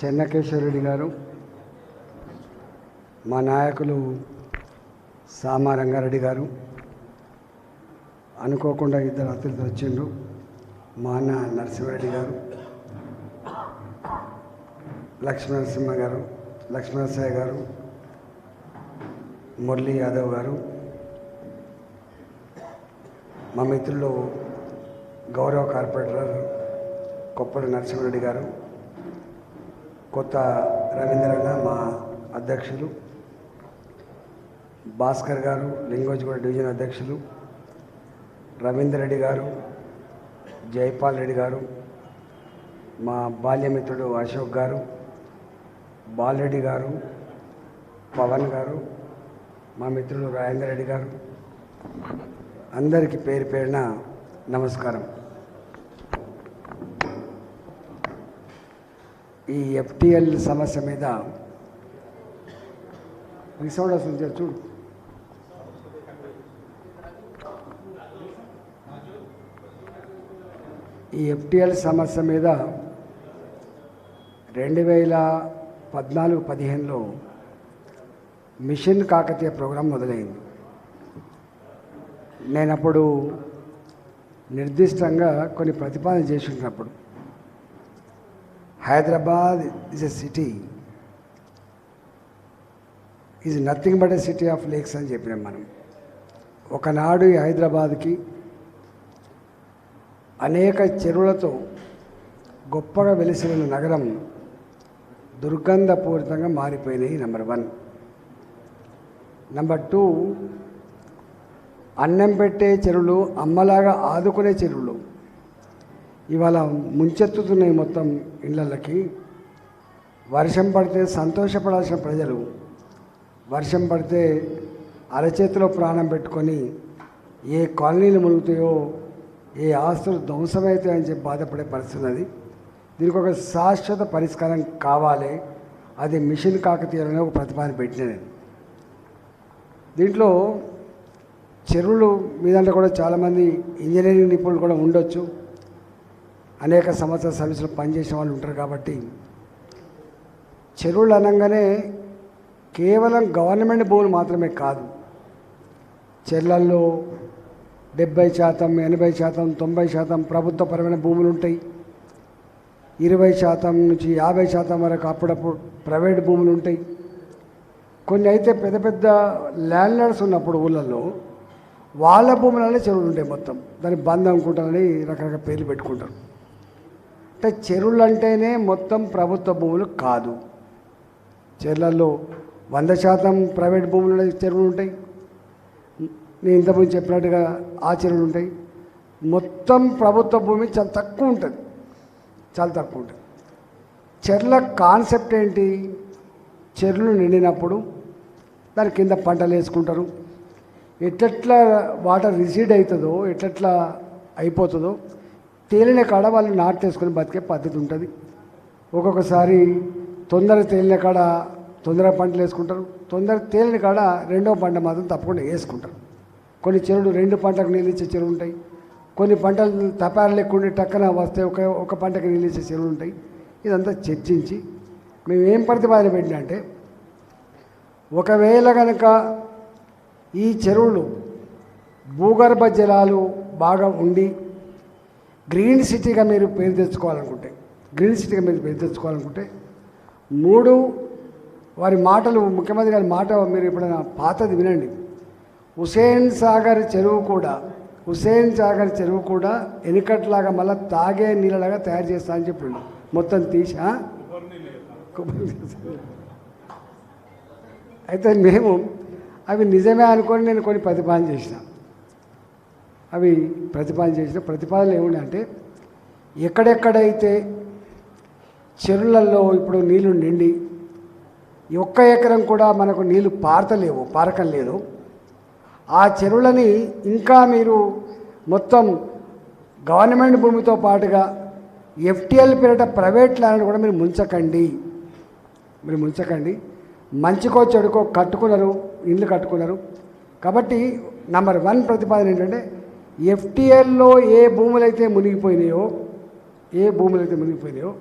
చెన్నకేశ్వరరెడ్డి గారు మా నాయకులు సామా రంగారెడ్డి గారు అనుకోకుండా ఇద్దరు అతిథులు వచ్చిండ్రు. మా అన్న నరసింహారెడ్డి గారు లక్ష్మణసింహ గారు లక్ష్మణసాయి గారు మురళీ యాదవ్ గారు మా మిత్రులు గౌరవ కార్పొరేటర్ కొప్పల నరసింహారెడ్డి గారు కొత్త రవీంద్రన్న మా అధ్యక్షులు. భాస్కర్ గారు లింగోజిగూడ డివిజన్ అధ్యక్షులు. రవీందర్ రెడ్డి గారు జైపాల్ రెడ్డి గారు మా బాల్యమిత్రుడు అశోక్ గారు బాలరెడ్డి గారు పవన్ గారు మా మిత్రులు రాజేందర్ రెడ్డి గారు. అందరికీ పేరు పేరున నమస్కారం. ఈ ఎఫ్టిఎల్ సమస్య మీద రిసౌండ్ వస్తుంది చూడు. ఈ ఎఫ్టిఎల్ సమస్య మీద రెండు వేల పద్నాలుగు పదిహేనులో మిషన్ కాకతీయ ప్రోగ్రాం మొదలైంది. నేను అప్పుడు నిర్దిష్టంగా కొన్ని ప్రతిపాదన చేసినప్పుడు Hyderabad is a city is nothing but a city of lakes అని చెప్పినాం మనం. ఒకనాడు ఈ హైదరాబాద్కి అనేక చెరువులతో గొప్పగా వెలిసిన నగరం దుర్గంధపూరితంగా మారిపోయినాయి నెంబర్ వన్ నెంబర్ టూ అన్నం పెట్టే చెరువులు అమ్మలాగా ఆదుకునే చెరువులు. ఇవాళ ముంచెత్తుతున్నాయి మొత్తం ఇళ్ళకి వర్షం పడితే సంతోషపడాల్సిన ప్రజలు. వర్షం పడితే అరచేతిలో ప్రాణం పెట్టుకొని ఏ కాలనీలు మునుగుతాయో ఏ ఆస్తులు ధ్వంసమవుతాయని చెప్పి బాధపడే పరిస్థితి ఉన్నది. దీనికి ఒక శాశ్వత పరిష్కారం కావాలి. అది మిషన్ కాకతీయాలనే ఒక ప్రతిపాదన పెట్టిన నేను దీంట్లో చెరువులు మీదంటే కూడా చాలామంది ఇంజనీరింగ్ నిపుణులు కూడా ఉండొచ్చు. అనేక సంవత్సరాల సర్వీసులు పనిచేసిన వాళ్ళు ఉంటారు కాబట్టి చెరువులు అనగానే కేవలం గవర్నమెంట్ భూములు మాత్రమే కాదు. చెర్లల్లో డెబ్బై శాతం ఎనభై శాతం తొంభై శాతం ప్రభుత్వపరమైన భూములు ఉంటాయి. ఇరవై శాతం నుంచి యాభై శాతం వరకు అప్పుడప్పుడు ప్రైవేట్ భూములు ఉంటాయి. కొన్ని అయితే పెద్ద పెద్ద ల్యాండ్లార్డ్స్ ఉన్నప్పుడు ఊళ్ళల్లో వాళ్ళ భూములనే చెరువులు ఉంటాయి మొత్తం. దాన్ని బంద్ అనుకుంటారని రకరకాల పేర్లు పెట్టుకుంటారు. అంటే చెరువులు అంటేనే మొత్తం ప్రభుత్వ భూములు కాదు. చెర్లల్లో వంద శాతం ప్రైవేట్ భూములు చెరువులు ఉంటాయి నేను ఇంతకుముందు చెప్పినట్టుగా ఆ చెరువులు ఉంటాయి మొత్తం ప్రభుత్వ భూమి చాలా తక్కువ ఉంటుంది చాలా తక్కువ ఉంటుంది చెర్ల కాన్సెప్ట్ ఏంటి? చెరువులు నిండినప్పుడు దాని కింద పంటలు వేసుకుంటారు. ఎట్లెట్లా వాటర్ రిసీడ్ అవుతుందో ఎట్లెట్లా అయిపోతుందో తేలిన కాడ వాళ్ళు నాటేసుకొని బతికే పద్ధతి ఉంటుంది. ఒక్కొక్కసారి తొందర తేలిన కాడ తొందర పంటలు వేసుకుంటారు. తొందర తేలిన కాడ రెండో పంట మాత్రం తప్పకుండా వేసుకుంటారు. కొన్ని చెరువులు రెండు పంటకు నీళ్ళు ఇచ్చే చెరువులు ఉంటాయి. కొన్ని పంటలు తపారు లేకుండా టక్కన వస్తే ఒక ఒక పంటకి నీళ్ళు ఇచ్చే చెరువులు ఉంటాయి. ఇదంతా చర్చించి మేము ఏం ప్రతిపాదన పెట్టినంటే ఒకవేళ కనుక ఈ చెరువులు భూగర్భ జలాలు బాగా ఉండి గ్రీన్ సిటీగా మీరు పేరు తెచ్చుకోవాలనుకుంటే గ్రీన్ సిటీగా మీరు పేరు తెచ్చుకోవాలనుకుంటే మూడు వారి మాటలు ముఖ్యమంత్రి గారి మాట మీరు ఎప్పుడైనా పాతది వినండి. హుసేన్ సాగర్ చెరువు కూడా హుసేన్ సాగర్ చెరువు కూడా ఎనికట్లాగా మళ్ళీ తాగే నీళ్ళలాగా తయారు చేస్తా అని చెప్పిండు. మొత్తం తీసా అయితే మేము అవి నిజమే అనుకొని నేను కొన్ని ప్రతిపాదన చేసిన. అవి ప్రతిపాదన చేసిన ప్రతిపాదనలు ఏముండంటే ఎక్కడెక్కడైతే చెరువులలో ఇప్పుడు నీళ్ళు నిండి ఒక్క ఎకరం కూడా మనకు నీళ్ళు పారతలేవు పారకం లేదు. ఆ చెరువులని ఇంకా మీరు మొత్తం గవర్నమెంట్ భూమితో పాటుగా ఎఫ్టీఎల్ పేరిట ప్రైవేట్ ల్యాండ్ కూడా మీరు ముంచకండి. మీరు ముంచకండి. మంచికో చెడుకో కట్టుకున్నారు ఇల్లు కట్టుకున్నారు. కాబట్టి నంబర్ వన్ ప్రతిపాదన ఏంటంటే ఎఫ్టీఎల్లో ఏ భూములైతే మునిగిపోయినాయో ఏ భూములైతే మునిగిపోయినాయో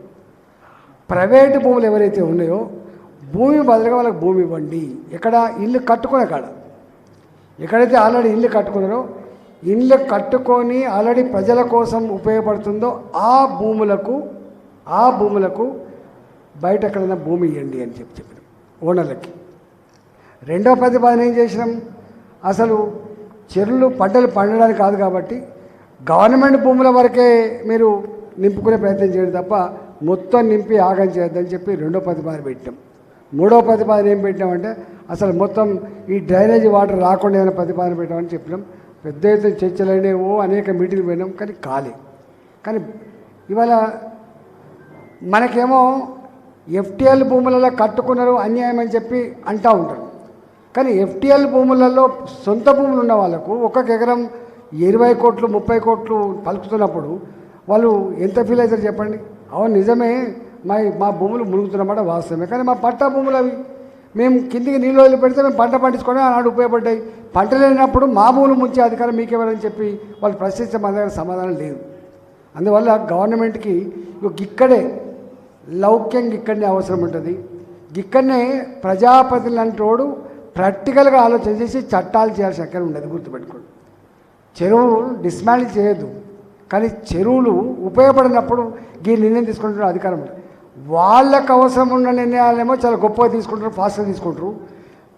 ప్రైవేటు భూములు ఎవరైతే ఉన్నాయో భూమి బదులుగా వాళ్ళకి భూమి ఇవ్వండి. ఎక్కడ? ఇల్లు కట్టుకునే కాడ. ఎక్కడైతే ఆల్రెడీ ఇల్లు కట్టుకున్నారో ఇల్లు కట్టుకొని ఆల్రెడీ ప్రజల కోసం ఉపయోగపడుతుందో ఆ భూములకు ఆ భూములకు బయట ఎక్కడైనా భూమి ఇవ్వండి అని చెప్పి చెప్పినాం ఓనర్లకి. రెండో ప్రతిపాదన ఏం చేసినాం? అసలు చెరువులు పంటలు పండడానికి కాదు కాబట్టి గవర్నమెంట్ భూముల వరకే మీరు నింపుకునే ప్రయత్నం చేయడం తప్ప మొత్తం నింపి ఆగం చేయొద్దని చెప్పి రెండో ప్రతిపాదన పెట్టాం మూడో ప్రతిపాదన ఏం పెట్టామంటే అసలు మొత్తం ఈ డ్రైనేజీ వాటర్ రాకుండా ఏమైనా ప్రతిపాదన పెట్టామని చెప్పినాం. పెద్ద ఎత్తున చర్చలు అయినాయి అనేక మీటింగ్లు పోయినాం కానీ కాలే. కానీ ఇవాళ మనకేమో ఎఫ్టీఎల్ భూములలో కట్టుకున్నారు అన్యాయం అని చెప్పి అంటూ ఉంటారు. కానీ ఎఫ్టీఎల్ భూములలో సొంత భూములు ఉన్న వాళ్ళకు ఒక్కొక్క ఎకరం ఇరవై కోట్లు ముప్పై కోట్లు పలుకుతున్నప్పుడు వాళ్ళు ఎంత ఫీల్ అవుతారు చెప్పండి? అవును నిజమే. మా మా భూములు మునుగుతున్నమాట వాస్తవమే. కానీ మా పట్టా భూములు అవి. మేము కిందికి నీళ్ళు వదిలి పెడితే మేము పంట పండించుకోవడం ఆనాడు ఉపయోగపడ్డాయి. పంట లేనప్పుడు మా భూములు ముంచే అధికారం మీకెవరని చెప్పి వాళ్ళు ప్రశ్నించే మన దగ్గర సమాధానం లేదు. అందువల్ల గవర్నమెంట్కి ఇక్కడే లౌక్యం ఇక్కడనే అవసరం ఉంటుంది. ఇక్కడనే ప్రజాప్రతినిధులు అంటోడు ప్రాక్టికల్గా ఆలోచన చేసి చట్టాలు చేయాల్సిన అక్కడ ఉండదు గుర్తుపెట్టుకోండి. చెరువు డిస్మాండిల్ చేయదు కానీ చెరువులు ఉపయోగపడినప్పుడు ఈ నిర్ణయం తీసుకుంటున్న అధికారం ఉంది. వాళ్ళకు అవసరం ఉన్న నిర్ణయాలేమో చాలా గొప్పగా తీసుకుంటారు ఫాస్ట్గా తీసుకుంటారు.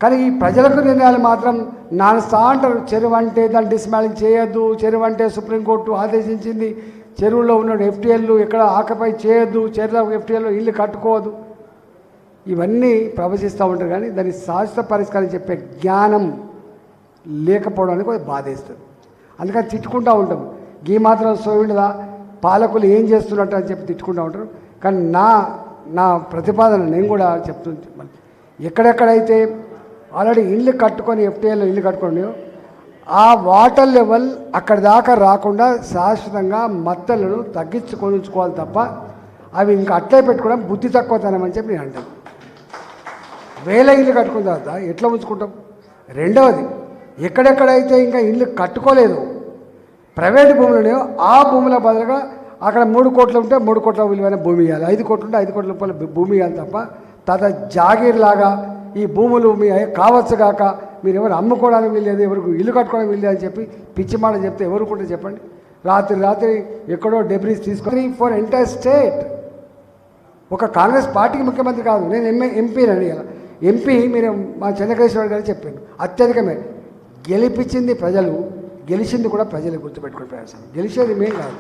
కానీ ఈ ప్రజలకు నిర్ణయాలు మాత్రం నానస్తా అంటారు. చెరువు అంటే దాన్ని డిస్మాండిల్ చేయొద్దు చెరువు అంటే సుప్రీంకోర్టు ఆదేశించింది. చెరువులో ఉన్న ఎఫ్టీఎల్లు ఎక్కడ ఆకపై చేయొద్దు చెరువులో ఎఫ్టీఎల్లో ఇల్లు కట్టుకోవద్దు. ఇవన్నీ ప్రవచిస్తూ ఉంటారు కానీ దాని శాశ్వత పరిష్కారం చెప్పే జ్ఞానం లేకపోవడానికి కొంచెం బాధేస్తుంది. అందుకని తిట్టుకుంటూ ఉంటాం. గీ మాత్రం సోయుండదా పాలకులు ఏం చేస్తున్నట్టు అని చెప్పి తిట్టుకుంటూ ఉంటారు. కానీ నా నా ప్రతిపాదన నేను కూడా చెప్తుంది ఎక్కడెక్కడైతే ఆల్రెడీ ఇల్లు కట్టుకొని ఎఫ్టీఐలో ఇల్లు కట్టుకొని ఆ వాటర్ లెవెల్ అక్కడి దాకా రాకుండా శాశ్వతంగా మత్తలను తగ్గించుకొని ఉంచుకోవాలి తప్ప అవి ఇంకా అట్లే పెట్టుకోవడం బుద్ధి తక్కువతనం అని చెప్పి నేను అంటాను. వేల ఇల్లు కట్టుకున్న తర్వాత ఎట్లా ఉంచుకుంటాం? రెండవది ఎక్కడెక్కడైతే ఇంకా ఇల్లు కట్టుకోలేదు ప్రైవేట్ భూములు ఉన్నాయో ఆ భూముల బదులుగా అక్కడ మూడు కోట్లు ఉంటే మూడు కోట్ల విలువైన భూమి ఇవ్వాలి ఐదు కోట్లు ఉంటే ఐదు కోట్ల రూపాయల భూమి ఇవ్వాలి తప్ప తద జాగీర్ లాగా ఈ భూములు మీ కావచ్చు కాక మీరు ఎవరు అమ్ముకోవడానికి వీల్లేదు ఎవరికి ఇల్లు కట్టుకోవడానికి వీల్లేదు అని చెప్పి పిచ్చి మాట చెప్తే ఎవరు కూడా చెప్పండి? రాత్రి రాత్రి ఎక్కడో డెబ్రీస్ తీసుకొని ఫర్ ఎంటైర్ స్టేట్ ఒక కాంగ్రెస్ పార్టీకి ముఖ్యమంత్రి కాదు నేను ఎంఏ ఎంపీని అడిగాను. ఎంపీ మీరు మా చంద్రకేశ్వర గారు చెప్పాను అత్యధికమే. గెలిపించింది ప్రజలు గెలిచింది కూడా ప్రజలు గుర్తుపెట్టుకుని ప్రయాసం. గెలిచేది మేము కాదు.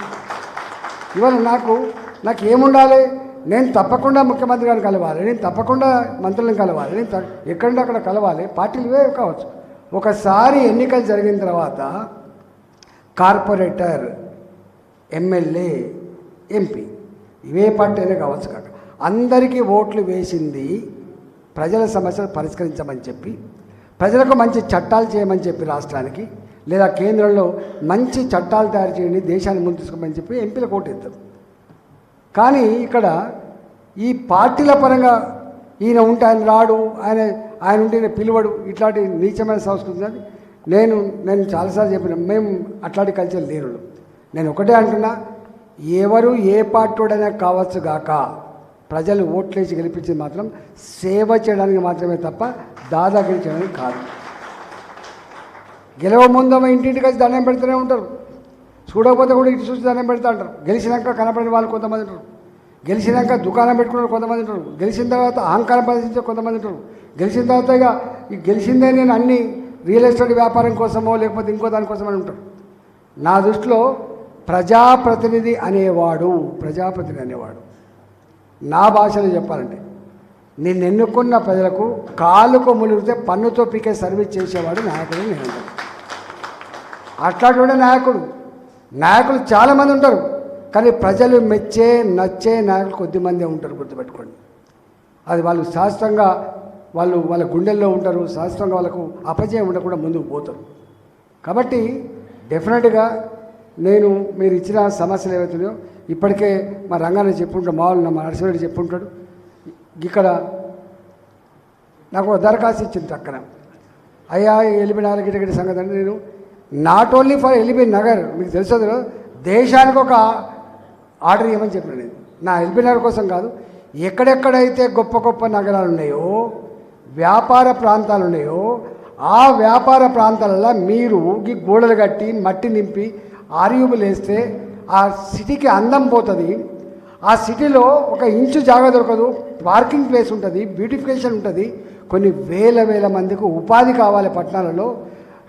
ఇవాళ నాకు నాకు ఏముండాలి? నేను తప్పకుండా ముఖ్యమంత్రి గారిని కలవాలి. నేను తప్పకుండా మంత్రులను కలవాలి. నేను త- అక్కడ కలవాలి. పార్టీలు ఇవే కావచ్చు. ఒకసారి ఎన్నికలు జరిగిన తర్వాత కార్పొరేటర్ ఎమ్మెల్యే ఎంపీ ఇవే పార్టీ అయినా కావచ్చు కాక. అందరికీ ఓట్లు వేసింది ప్రజల సమస్యలు పరిష్కరించమని చెప్పి ప్రజలకు మంచి చట్టాలు చేయమని చెప్పి రాష్ట్రానికి లేదా కేంద్రంలో మంచి చట్టాలు తయారు చేయండి దేశాన్ని ముందు తీసుకోమని చెప్పి ఎంపీలు ఓటు కానీ ఇక్కడ ఈ పార్టీల పరంగా ఈయన ఉంటే ఆయన రాడు ఆయన ఆయన ఉంటే ఈయన పిలువడు ఇట్లాంటి నీచమైన సంస్కృతి ఉన్నది. నేను నేను చాలాసార్లు చెప్పిన మేము అట్లాంటి కల్చర్ లేరు నేను ఒకటే అంటున్నా ఎవరు ఏ పార్టీ కావచ్చు గాక ప్రజలు ఓట్లేసి గెలిపించింది మాత్రం సేవ చేయడానికి మాత్రమే తప్ప దాదాగిరి చేయడానికి కాదు. గెలవ ముందు ఇంటింటికి వచ్చి దండం పెడుతూనే ఉంటారు. చూడకపోతే కూడా ఇటు చూసి దండం పెడతా ఉంటారు గెలిచినాక కనపడిన వాళ్ళు కొంతమంది ఉంటారు. గెలిచినాక దుకాణం పెట్టుకున్న కొంతమంది ఉంటారు. గెలిచిన తర్వాత అహంకారం ప్రదర్శించే కొంతమంది ఉంటారు. గెలిచిన తర్వాత ఇక గెలిచిందే నేను అన్ని రియల్ ఎస్టేట్ వ్యాపారం కోసమో లేకపోతే ఇంకో దానికోసం అని ఉంటారు. నా దృష్టిలో ప్రజాప్రతినిధి అనేవాడు ప్రజాప్రతినిధి అనేవాడు. నా భాషలో చెప్పాలంటే. నిన్ను ఎన్నుకున్న ప్రజలకు కాలుకు ములిగితే పన్నుతో పీకే సర్వీస్ చేసేవాడు నాయకుడు నేను అట్లాంటి నాయకుడు. నాయకులు చాలామంది ఉంటారు. కానీ ప్రజలు మెచ్చే నచ్చే నాయకులు కొద్దిమందే ఉంటారు గుర్తుపెట్టుకోండి. అది వాళ్ళు శాస్త్రంగా వాళ్ళు వాళ్ళ గుండెల్లో ఉంటారు శాస్త్రంగా వాళ్ళకు అపజయం ఉండకుండా ముందుకు పోతారు. కాబట్టి డెఫినెట్గా నేను మీరు ఇచ్చిన సమస్యలు ఏవైతున్నాయో ఇప్పటికే మా రంగానే చెప్పుంటాడు మామూలు మా నరసింహరెడ్డి చెప్పుంటాడు. ఇక్కడ నాకు ఒక దరఖాస్తు ఇచ్చింది అక్కడ అయ్యా ఎలిబి నగర్ సంగతి అంటే నేను not only for LB Nagar మీకు తెలుసు దేశానికి ఒక ఆర్డర్ ఇవ్వమని చెప్పిన నేను. నా ఎల్బీ నగర్ కోసం కాదు ఎక్కడెక్కడైతే గొప్ప గొప్ప నగరాలు ఉన్నాయో వ్యాపార ప్రాంతాలు ఉన్నాయో ఆ వ్యాపార ప్రాంతాలలో మీరు ఈ గోడలు కట్టి మట్టి నింపి ఆర్యూబులు వేస్తే ఆ సిటీకి అందం పోతుంది. ఆ సిటీలో ఒక ఇంచు జాగా దొరకదు. పార్కింగ్ ప్లేస్ ఉంటుంది బ్యూటిఫికేషన్ ఉంటుంది. కొన్ని వేల వేల మందికి ఉపాధి కావాలి పట్టణాలలో.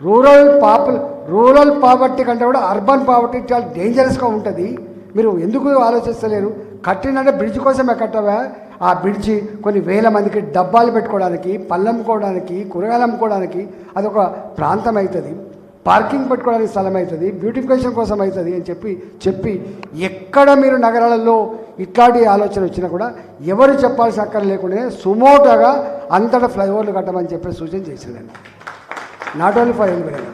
రూరల్ పాపుల్ రూరల్ పావర్టీ కంటే కూడా అర్బన్ పావర్టీ చాలా డేంజరస్గా ఉంటుంది. మీరు ఎందుకు ఆలోచిస్తలేరు? కట్టినంటే బ్రిడ్జ్ కోసమే కట్టవా? ఆ బ్రిడ్జి కొన్ని వేల మందికి డబ్బాలు పెట్టుకోవడానికి పళ్ళు అమ్ముకోవడానికి కూరగాయలు అమ్ముకోవడానికి అదొక ప్రాంతం అవుతుంది. పార్కింగ్ పెట్టుకోవడానికి స్థలం అవుతుంది బ్యూటిఫికేషన్ కోసం అవుతుంది అని చెప్పి చెప్పి ఎక్కడ మీరు నగరాలలో ఇట్లాంటి ఆలోచన వచ్చినా కూడా ఎవరు చెప్పాల్సిన అక్కడ లేకుండానే సుమోటోగా అంతటా ఫ్లైఓవర్లు కట్టమని చెప్పి సూచన చేశాను నాట్ ఓన్లీ ఫర్ ఎలిబిరేట్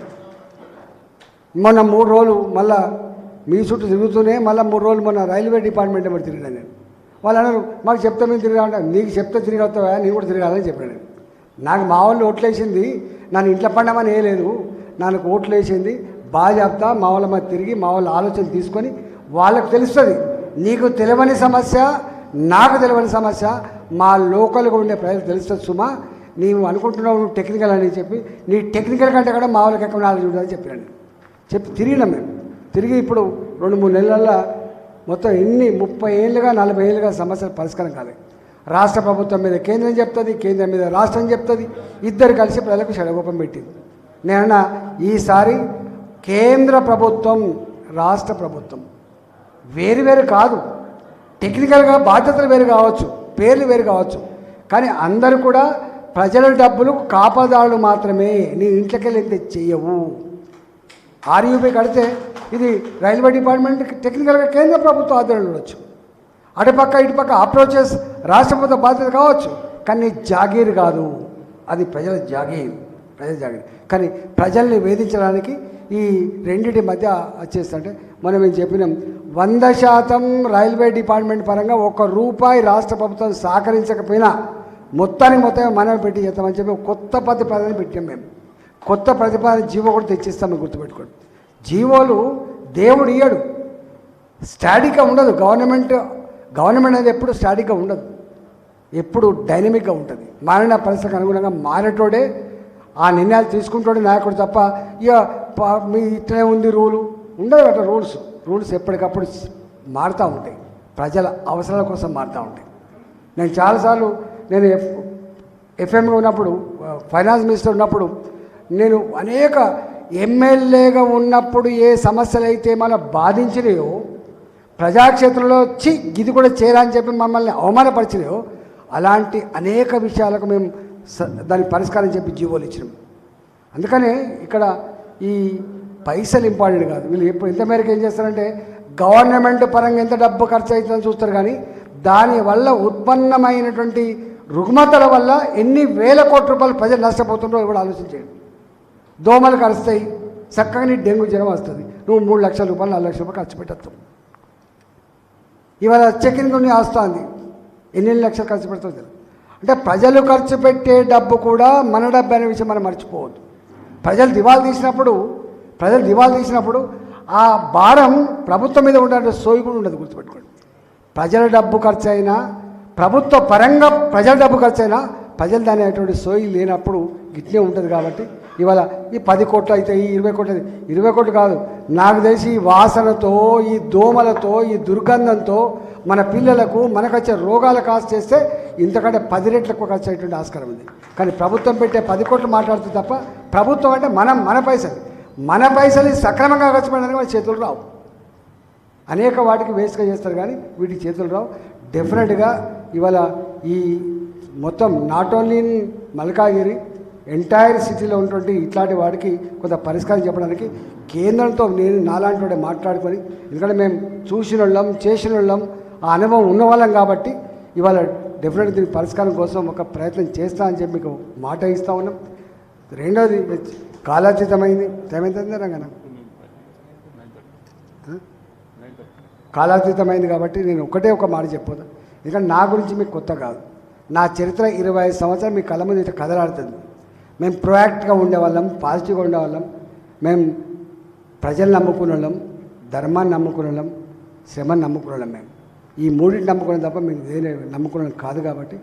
మొన్న మూడు రోజులు మళ్ళా మీ చుట్టూ తిరుగుతూనే మళ్ళీ మూడు రోజులు మొన్న రైల్వే డిపార్ట్మెంట్ ఎవరు తిరిగాను నేను వాళ్ళు అన్నారు మాకు చెప్తే మేము తిరగాలంటే నీకు చెప్తే తిరిగి వస్తావా నేను కూడా తిరగాలని చెప్పాను నాకు మా వాళ్ళు ఓట్లేసింది నన్ను ఇంట్లో పండమని వేయలేదు. నాకు ఓట్లు వేసింది. బాగా చెప్తా మా వాళ్ళ మీద తిరిగి మా వాళ్ళ ఆలోచన తీసుకొని వాళ్ళకు తెలుస్తుంది. నీకు తెలియని సమస్య నాకు తెలియని సమస్య మా లోకల్గా ఉండే ప్రజలకు తెలుస్తుంది సుమా. నీవు అనుకుంటున్నావు నువ్వు టెక్నికల్ అని చెప్పి నీ టెక్నికల్ కంటే కూడా మా వాళ్ళకి ఎక్కువ నాలెడ్జ్ ఉంటుందని చెప్పాను చెప్పి తిరిగినాం మేము. తిరిగి ఇప్పుడు రెండు మూడు నెలల మొత్తం ఎన్ని ముప్పై ఏళ్ళుగా నలభై ఏళ్ళుగా సమస్యలు పరిష్కారం కాలేదు రాష్ట్ర ప్రభుత్వం మీద కేంద్రం చెప్తుంది కేంద్రం మీద రాష్ట్రం చెప్తుంది. ఇద్దరు కలిసి ప్రజలకు షడగోపం పెట్టింది. నేనన్నా ఈసారి కేంద్ర ప్రభుత్వం రాష్ట్ర ప్రభుత్వం వేరు వేరు కాదు. టెక్నికల్గా బాధ్యతలు వేరు కావచ్చు పేర్లు వేరు కావచ్చు. కానీ అందరూ కూడా ప్రజల డబ్బులు కాపదారులు మాత్రమే. నీ ఇంట్లోకెళ్ళి అయితే చెయ్యవు. ఆర్యూపీ కడితే ఇది రైల్వే డిపార్ట్మెంట్ టెక్నికల్గా కేంద్ర ప్రభుత్వ ఆధ్వర్యంలో ఉండొచ్చు. అటుపక్క ఇటుపక్క అప్రోచెస్ రాష్ట్ర ప్రభుత్వ బాధ్యత కావచ్చు. కానీ జాగీర్ కాదు. అది ప్రజల జాగీర్. ప్రజలు జరిగింది. కానీ ప్రజల్ని వేధించడానికి ఈ రెండింటి మధ్య వచ్చేస్తుంటే మనం ఏం చెప్పినాం? వంద శాతం రైల్వే డిపార్ట్మెంట్ పరంగా ఒక రూపాయి రాష్ట్ర ప్రభుత్వం సహకరించకపోయినా మొత్తానికి మొత్తం మనమే పెట్టి చేస్తామని చెప్పి కొత్త ప్రతిపాదన పెట్టాం మేము. కొత్త ప్రతిపాదన జీవో కూడా తెచ్చిస్తాం గుర్తుపెట్టుకోండి. జీవోలు దేవుడు ఇయ్యడు. స్టాటిక్గా ఉండదు. గవర్నమెంట్ గవర్నమెంట్ అనేది ఎప్పుడు స్టాటిక్గా ఉండదు. ఎప్పుడు డైనమిక్గా ఉంటుంది. మారిన పరిస్థితికి అనుగుణంగా మారేటోడే ఆ నిర్ణయాలు తీసుకుంటాడు నాయకుడు తప్ప ఇక మీ ఇట్లే ఉంది రూలు. ఉండదు అట్లా రూల్స్. రూల్స్ ఎప్పటికప్పుడు మారుతూ ఉంటాయి. ప్రజల అవసరాల కోసం మారుతూ ఉంటాయి. నేను చాలాసార్లు నేను ఎఫ్ ఎఫ్ఎంగా ఉన్నప్పుడు ఫైనాన్స్ మినిస్టర్ ఉన్నప్పుడు నేను అనేక ఎమ్మెల్యేగా ఉన్నప్పుడు ఏ సమస్యలు అయితే మన బాధించినాయో ప్రజాక్షేత్రంలో చి ఇది కూడా చేయాలని చెప్పి మమ్మల్ని అవమానపరిచినాయో అలాంటి అనేక విషయాలకు మేము దానికి పరిష్కారం చెప్పి జీవోలు ఇచ్చినాం. అందుకనే ఇక్కడ ఈ పైసలు ఇంపార్టెంట్ కాదు. వీళ్ళు ఎప్పుడు ఎంత మేరకు ఏం చేస్తారంటే గవర్నమెంట్ పరంగా ఎంత డబ్బు ఖర్చు అవుతుందని చూస్తారు కానీ దానివల్ల ఉత్పన్నమైనటువంటి రుగ్మతల వల్ల ఎన్ని వేల కోట్ల రూపాయలు ప్రజలు నష్టపోతుండో ఇప్పుడు ఆలోచించేయండి దోమలు కరుస్తాయి చక్కగా నీ డెంగ్యూ జ్వరం వస్తుంది. నువ్వు మూడు లక్షల రూపాయలు నాలుగు లక్షల రూపాయలు ఖర్చు పెట్టచ్చు ఇవాళ చెకింగ్ నుండి వస్తుంది ఎన్ని ఎన్ని లక్షలు ఖర్చు పెడతావు తెలియదు అంటే ప్రజలు ఖర్చు పెట్టే డబ్బు కూడా మన డబ్బు అనే విషయం మనం మర్చిపోవద్దు. ప్రజలు దివాలు తీసినప్పుడు ప్రజలు దివాలు తీసినప్పుడు ఆ భారం ప్రభుత్వం మీద ఉండే సోయి కూడా ఉండదు గుర్తుపెట్టుకోండి. ప్రజల డబ్బు ఖర్చు అయినా ప్రభుత్వ పరంగా ప్రజల డబ్బు ఖర్చు అయినా ప్రజలు దాని అటువంటి సోయి లేనప్పుడు గిట్లే ఉంటుంది కాబట్టి ఇవాళ ఈ పది కోట్లు అయితే ఈ ఇరవై కోట్లు ఇరవై కోట్లు కాదు. నాకు తెలిసి ఈ వాసనతో ఈ దోమలతో ఈ దుర్గంధంతో మన పిల్లలకు మనకు వచ్చే రోగాలు కాస్ట్ చేస్తే ఇంతకంటే పది రెట్లు ఎక్కువ ఖర్చు అయ్యేటువంటి ఆస్కారం ఉంది. కానీ ప్రభుత్వం పెట్టే పది కోట్లు మాట్లాడుతుంది తప్ప ప్రభుత్వం అంటే మనం మన పైసలు. మన పైసలు సక్రమంగా ఖర్చు పెట్టడానికి మన చేతులు రావు. అనేక వాటికి వేస్ట్గా చేస్తారు కానీ వీటికి చేతులు రావు. డెఫినెట్గా ఇవాళ ఈ మొత్తం not only in Malkajgiri entire సిటీలో ఉన్నటువంటి ఇట్లాంటి వాడికి కొంత పరిష్కారం చెప్పడానికి కేంద్రంతో నేను నాలాంటి వాడే మాట్లాడుకొని ఎందుకంటే మేము చూసిన వాళ్ళం చేసిన వాళ్ళం ఆ అనుభవం ఉన్న వాళ్ళం కాబట్టి ఇవాళ డెఫినెట్గా దీనికి పరిష్కారం కోసం ఒక ప్రయత్నం చేస్తా అని చెప్పి మీకు మాట ఇస్తా ఉన్నాం. రెండోది కాలాతీతమైంది. టైం ఎంత రంగన కాలాతీతమైంది కాబట్టి నేను ఒకటే ఒక మాట చెప్పొద్దు. ఎందుకంటే నా గురించి మీకు కొత్త కాదు. నా చరిత్ర ఇరవై ఐదు సంవత్సరాలు మీ కళ్ళ మీద ఇట్లా కదలాడుతుంది. మేము ప్రొయాక్ట్గా ఉండేవాళ్ళం పాజిటివ్గా ఉండేవాళ్ళం. మేము ప్రజలు నమ్ముకునే వాళ్ళం ధర్మాన్ని నమ్ముకునే వాళ్ళం శ్రమని నమ్ముకునే వాళ్ళం మేము. ఈ మూడింటి నమ్ముకునే తప్ప మేము దేని నమ్ముకోవడం కాదు కాబట్టి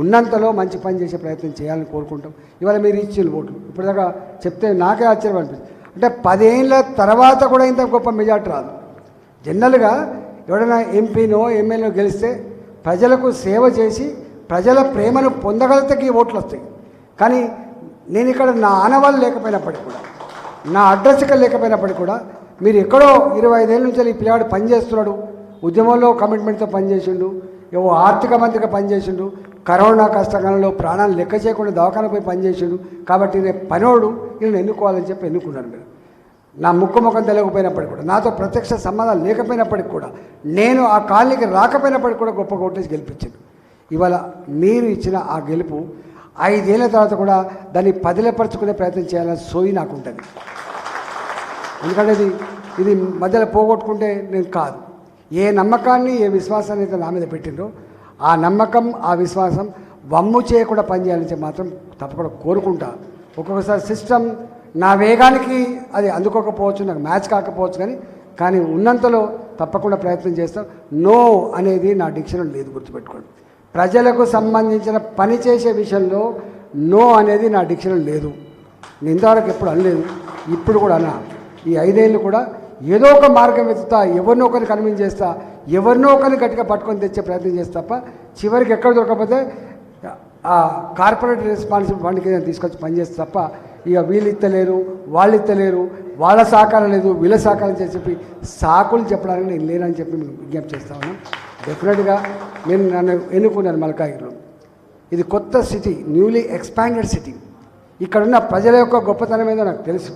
ఉన్నంతలో మంచి పని చేసే ప్రయత్నం చేయాలని కోరుకుంటాం. ఇవాళ మీరు ఇచ్చిన ఓట్లు. ఇప్పటిదాకా చెప్తే నాకే ఆశ్చర్యం అనిపిస్తుంది. అంటే పదేళ్ళ తర్వాత కూడా ఇంత గొప్ప మెజార్టీ రాదు. జనరల్గా ఎవడైనా ఎంపీనో ఎమ్మెల్యేనో గెలిస్తే ప్రజలకు సేవ చేసి ప్రజల ప్రేమను పొందగలిగితే ఈ ఓట్లు వస్తాయి. కానీ నేను ఇక్కడ నా ఆనవాళ్ళు లేకపోయినప్పటికీ కూడా నా అడ్రస్ ఇక్కడ లేకపోయినప్పటికీ కూడా మీరు ఎక్కడో ఇరవై ఐదేళ్ళ నుంచి ఈ పిల్లాడు పనిచేస్తున్నాడు ఉద్యమంలో కమిట్మెంట్తో పనిచేసిండు ఏవో ఆర్థిక మంత్రిగా పనిచేసిండు కరోనా కష్టకాలంలో ప్రాణాలు లెక్క చేయకుండా దవాఖాన పోయి పనిచేసిండు. కాబట్టి రేపు పనోడు నేను ఎన్నుకోవాలని చెప్పి ఎన్నుకున్నాను మీరు నా ముక్కు ముఖం తెలియకపోయినప్పటికీ కూడా నాతో ప్రత్యక్ష సంబంధం లేకపోయినప్పటికీ కూడా నేను ఆ కాలనీకి రాకపోయినప్పటికీ కూడా గొప్ప కొట్టేసి గెలిపించాను ఇవాళ మీరు ఇచ్చిన ఆ గెలుపు ఐదేళ్ళ తర్వాత కూడా దాన్ని పదిలపరుచుకునే ప్రయత్నం చేయాలని సోయి నాకు ఉంటుంది ఎందుకంటే ఇది ఇది మధ్యలో పోగొట్టుకుంటే నేను కాదు. ఏ నమ్మకాన్ని ఏ విశ్వాసాన్ని అయితే నా మీద పెట్టిండ్రో ఆ నమ్మకం ఆ విశ్వాసం వమ్ము చేయకుండా పనిచేయాలని మాత్రం తప్పకుండా కోరుకుంటా. ఒక్కొక్కసారి సిస్టమ్ నా వేగానికి అది అందుకోకపోవచ్చు నాకు మ్యాచ్ కాకపోవచ్చు కానీ కానీ ఉన్నంతలో తప్పకుండా ప్రయత్నం చేస్తాం. నో అనేది నా డిక్షనరీ లేదు గుర్తుపెట్టుకోండి. ప్రజలకు సంబంధించిన పని చేసే విషయంలో నో అనేది నా డిక్షనరీ లేదు. నేను ఇంతవరకు ఎప్పుడు అనలేదు. ఇప్పుడు కూడా అన్నా. ఈ ఐదేళ్ళు కూడా ఏదో ఒక మార్గం వెతుకుతా ఎవరినో ఒకరిని కన్విన్స్ చేస్తా ఎవరినో ఒకరిని గట్టిగా పట్టుకొని తెచ్చే ప్రయత్నం చేస్తా తప్ప చివరికి ఎక్కడ దొరకకపోతే ఆ కార్పొరేట్ రెస్పాన్సిబుల్ ఫండ్ నేను తీసుకొచ్చి పనిచేస్తే తప్ప ఇక వీళ్ళు ఇత్తలేరు వాళ్ళు ఇత్తలేరు వాళ్ళ సహకారం లేదు వీళ్ళ సహకారం చేసి చెప్పి సాకులు చెప్పడానికి నేను లేనని చెప్పి మేము విజ్ఞప్తి చేస్తా ఉన్నాం డెఫినెట్గా నేను నన్ను ఎన్నుకున్నాను మలకాగిరిలో. ఇది కొత్త సిటీ న్యూలీ ఎక్స్పాండెడ్ సిటీ ఇక్కడున్న ప్రజల యొక్క గొప్పతనం ఏదో నాకు తెలుసు.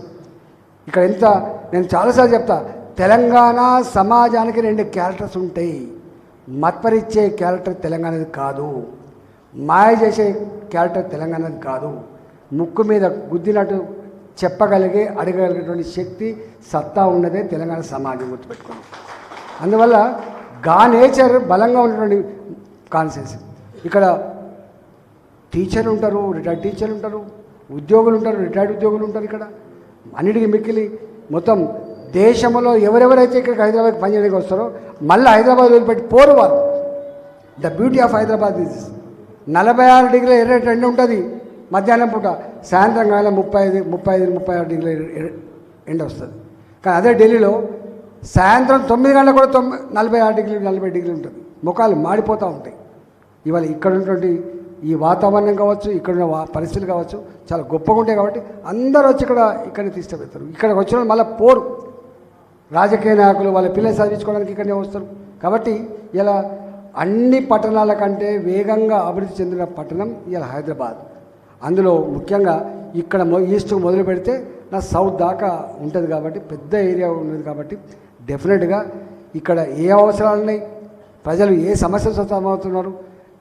ఇక్కడ ఎంత నేను చాలాసార్లు చెప్తా తెలంగాణ సమాజానికి రెండు క్యారెక్టర్స్ ఉంటాయి. మత్పరిచ్చే క్యారెక్టర్ తెలంగాణది కాదు. మాయ చేసే క్యారెక్టర్ తెలంగాణది కాదు. ముక్కు మీద గుద్దినట్టు చెప్పగలిగే అడగగలిగేటువంటి శక్తి సత్తా ఉన్నదే తెలంగాణ సమాజం గుర్తుపెట్టుకోండి. అందువల్ల గా నేచర్ బలంగా ఉన్నటువంటి కాన్సెన్స్. ఇక్కడ టీచర్ ఉంటారు రిటైర్డ్ టీచర్లు ఉంటారు ఉద్యోగులు ఉంటారు రిటైర్డ్ ఉద్యోగులు ఉంటారు ఇక్కడ. అన్నిటికీ మిక్కిలి మొత్తం దేశంలో ఎవరెవరైతే ఇక్కడికి హైదరాబాద్కి పనిచేయడానికి వస్తారో మళ్ళీ హైదరాబాద్ వదిలిపెట్టి పోరు వారు the beauty of Hyderabad is నలభై ఆరు డిగ్రీల ఎర్ర ఎండ ఉంటుంది మధ్యాహ్నం పూట. సాయంత్రం కాలం ముప్పై ఐదు ముప్పై ఐదు ముప్పై ఆరు డిగ్రీల ఎండ వస్తుంది. కానీ అదే ఢిల్లీలో సాయంత్రం తొమ్మిది గంటలకు కూడా తొమ్మిది నలభై ఆరు డిగ్రీలు నలభై డిగ్రీలు ఉంటుంది. ముఖాలు మాడిపోతూ ఉంటాయి. ఇవాళ ఇక్కడ ఉన్నటువంటి ఈ వాతావరణం కావచ్చు ఇక్కడ ఉన్న వా- పరిస్థితులు కావచ్చు చాలా గొప్పగా ఉంటాయి కాబట్టి అందరూ వచ్చి ఇక్కడ ఇక్కడిని తీసుకువెళ్తారు ఇక్కడికి వచ్చిన మళ్ళీ పోరు. రాజకీయ నాయకులు వాళ్ళ పిల్లలు చదివించుకోవడానికి ఇక్కడనే వస్తారు. కాబట్టి ఇలా అన్ని పట్టణాల కంటే వేగంగా అభివృద్ధి చెందిన పట్టణం ఇలా హైదరాబాద్. అందులో ముఖ్యంగా ఇక్కడ ఈస్ట్ మొదలు పెడితే నా సౌత్ దాకా ఉంటుంది కాబట్టి పెద్ద ఏరియా ఉన్నది కాబట్టి డెఫినెట్గా ఇక్కడ ఏ అవసరాలు ఉన్నాయి ప్రజలు ఏ సమస్యలు సతమవుతున్నారు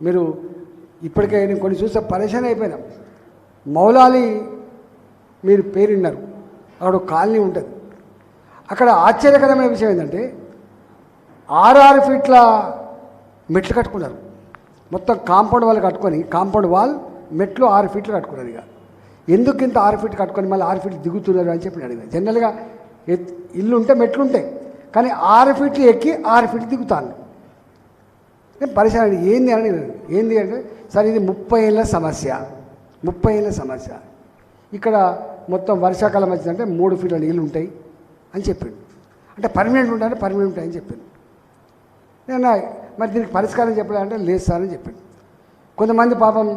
మీరు ఇప్పటికే నేను కొన్ని చూస్తే పరేషాన్ అయిపోయినా. మౌలాలి మీరు పేరున్నారు. అక్కడ ఒక కాలనీ ఉంటుంది. అక్కడ ఆశ్చర్యకరమైన విషయం ఏంటంటే ఆరు ఫీట్ల మెట్లు కట్టుకున్నారు. మొత్తం కాంపౌండ్ వాల్ కట్టుకొని కాంపౌండ్ వాల్ మెట్లు ఆరు ఫీట్లు కట్టుకున్నారు ఇక. ఎందుకు ఇంత ఆరు ఫీట్ కట్టుకొని మళ్ళీ ఆరు ఫీట్లు దిగుతున్నారు అని చెప్పి నేను అడిగాను. జనరల్గా ఇల్లు ఉంటే మెట్లు ఉంటాయి కానీ ఆరు ఫీట్లు ఎక్కి ఆరు ఫీట్లు దిగుతాను నేను పరిశీలన ఏంది అని ఏంది అంటే సరే ఇది ముప్పై ఏళ్ళ సమస్య. ముప్పై ఏళ్ళ సమస్య. ఇక్కడ మొత్తం వర్షాకాలం వచ్చిందంటే మూడు ఫీట్ల నీళ్ళు ఉంటాయి అని చెప్పిండు. అంటే పర్మనెంట్ ఉంటాయంటే పర్మనెంట్ ఉంటాయని చెప్పిండు. నేను మరి దీనికి పరిష్కారం చెప్పాలంటే లేదు సార్ అని చెప్పిండు. కొంతమంది పాపం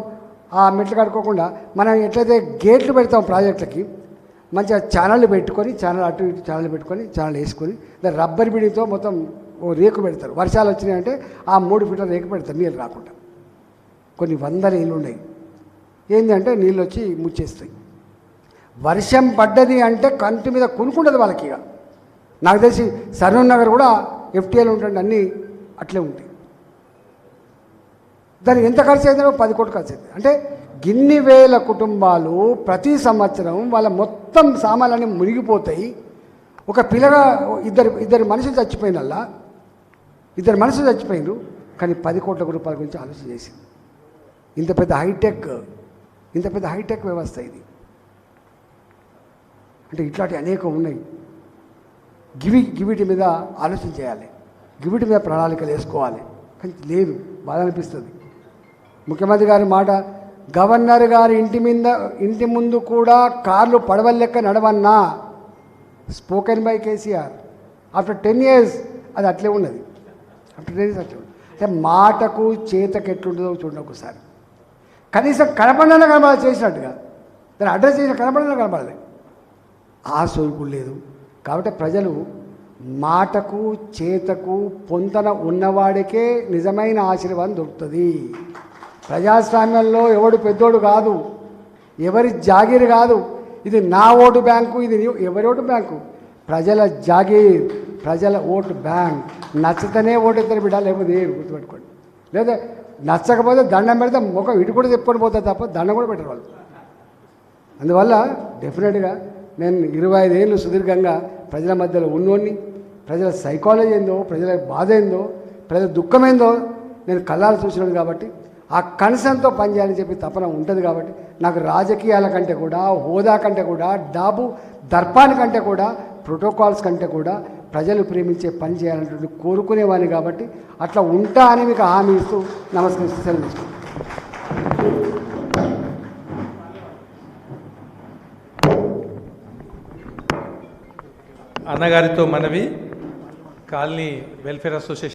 ఆ మెట్లు కట్టుకోకుండా మనం ఎట్లయితే గేట్లు పెడతాం ప్రాజెక్టులకి మంచిగా ఛానళ్ళు పెట్టుకొని ఛానల్ అటు ఇటు ఛానల్ పెట్టుకొని ఛానల్ వేసుకొని రబ్బర్ బిడితో మొత్తం ఓ రేకు పెడతారు. వర్షాలు వచ్చినాయంటే ఆ మూడు ఫీట్ల రేకు పెడతారు నీళ్ళు రాకుండా. కొన్ని వందల ఇళ్ళు ఉన్నాయి. ఏంది అంటే నీళ్ళు వచ్చి ముచ్చేస్తాయి. వర్షం పడ్డది అంటే కంటి మీద కొనుక్కుంటుంది వాళ్ళకి ఇక. నాకు తెలిసి సరూర్ నగర్ కూడా ఎఫ్టీఎల్ ఉంటుంది అన్నీ అట్లే ఉంటాయి. దానికి ఎంత ఖర్చు అయిందో పది కోట్లు ఖర్చు అయింది అంటే గిన్ని వేల కుటుంబాలు ప్రతి సంవత్సరం వాళ్ళ మొత్తం సామాన్లన్నీ మునిగిపోతాయి. ఒక పిల్లగా ఇద్దరు ఇద్దరు మనుషులు చచ్చిపోయినల్లా ఇద్దరు మనసు చచ్చిపోయినారు కానీ పది కోట్ల రూపాయల గురించి ఆలోచన చేసింది. ఇంత పెద్ద హైటెక్ ఇంత పెద్ద హైటెక్ వ్యవస్థ ఇది. అంటే ఇట్లాంటి అనేకం ఉన్నాయి. గివి గివిటి మీద ఆలోచన చేయాలి. గివిటి మీద ప్రణాళికలు వేసుకోవాలి. కానీ లేదు బాధ అనిపిస్తుంది. ముఖ్యమంత్రి గారి మాట గవర్నర్ గారి ఇంటి మీద ఇంటి ముందు కూడా కార్లు పడవల లెక్క నడవన్నా. Spoken by KCR. After ten years అది అట్లే ఉన్నది. ఆఫ్టర్ అంటే మాటకు చేతకు ఎట్లుంటుందో చూడండి ఒకసారి. కనీసం కనపడినా కనపడాలి చేసినట్టుగా. దాన్ని అడ్రస్ చేసిన కనపడినా కనపడాలి. ఆ సోల్పు లేదు. కాబట్టి ప్రజలు మాటకు చేతకు పొంతన ఉన్నవాడికే నిజమైన ఆశీర్వాదం దొరుకుతుంది. ప్రజాస్వామ్యంలో ఎవడు పెద్దోడు కాదు. ఎవరి జాగీర్ కాదు. ఇది నా ఓటు బ్యాంకు ఇది ఎవరి ఓటు బ్యాంకు? ప్రజల జాగీర్. ప్రజల ఓటు బ్యాంక్ నచ్చితేనే ఓటు ఇద్దరు బిడ్డ లేకపోతే ఏరు గుర్తుపెట్టుకోండి. లేదా నచ్చకపోతే దండం పెడితే ముఖం ఇటు కూడా తిప్పని పోతే తప్ప దండం కూడా పెట్టరు వాళ్ళు. అందువల్ల డెఫినెట్గా నేను ఇరవై ఐదేళ్ళు సుదీర్ఘంగా ప్రజల మధ్యలో ఉన్నోడిని ప్రజల సైకాలజీ ఏందో ప్రజల బాధ ఏందో ప్రజల దుఃఖమైందో నేను కళ్ళాలు చూసినాను కాబట్టి ఆ కనసంతో పనిచేయాలని చెప్పి తపన ఉంటుంది కాబట్టి నాకు రాజకీయాల కంటే కూడా హోదా కంటే కూడా డాబు దర్పాని కంటే కూడా ప్రోటోకాల్స్ కంటే కూడా ప్రజలు ప్రేమించే పని చేయాలనేటువంటి కోరుకునేవాడిని కాబట్టి అట్లా ఉంటా అని మీకు హామీ ఇస్తూ నమస్కరిస్తూ సెలవు అన్నగారితో మనవి కాలనీ వెల్ఫేర్ అసోసియేషన్